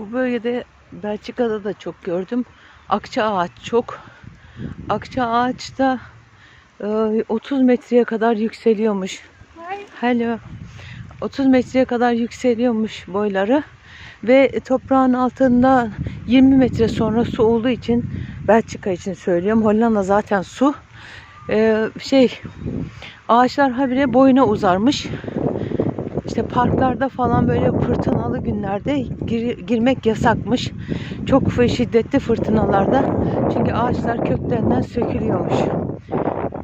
Bu bölgede Belçika'da da çok gördüm. Akça ağaç çok. Akça ağaçta e, 30 metreye kadar yükseliyormuş. Hello. 30 metreye kadar yükseliyormuş boyları ve toprağın altında 20 metre sonra su olduğu için Belçika için söylüyorum. Hollanda zaten su. Ee, şey ağaçlar habire boyuna uzarmış. İşte parklarda falan böyle fırtınalı günlerde gir- girmek yasakmış. Çok şiddetli fırtınalarda. Çünkü ağaçlar köklerinden sökülüyormuş.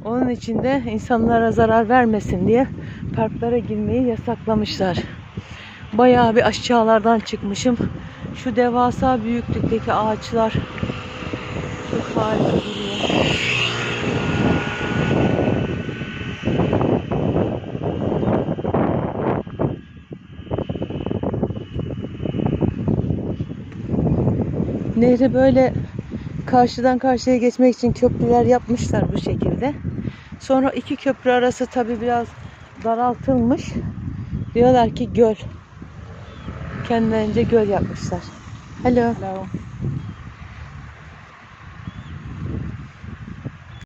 Onun için de insanlara zarar vermesin diye parklara girmeyi yasaklamışlar. Bayağı bir aşağılardan çıkmışım. Şu devasa büyüklükteki ağaçlar çok harika duruyor. Nehri böyle karşıdan karşıya geçmek için köprüler yapmışlar bu şekilde. Sonra iki köprü arası tabi biraz daraltılmış. Diyorlar ki göl. Kendilerince göl yapmışlar. Hello. Hello.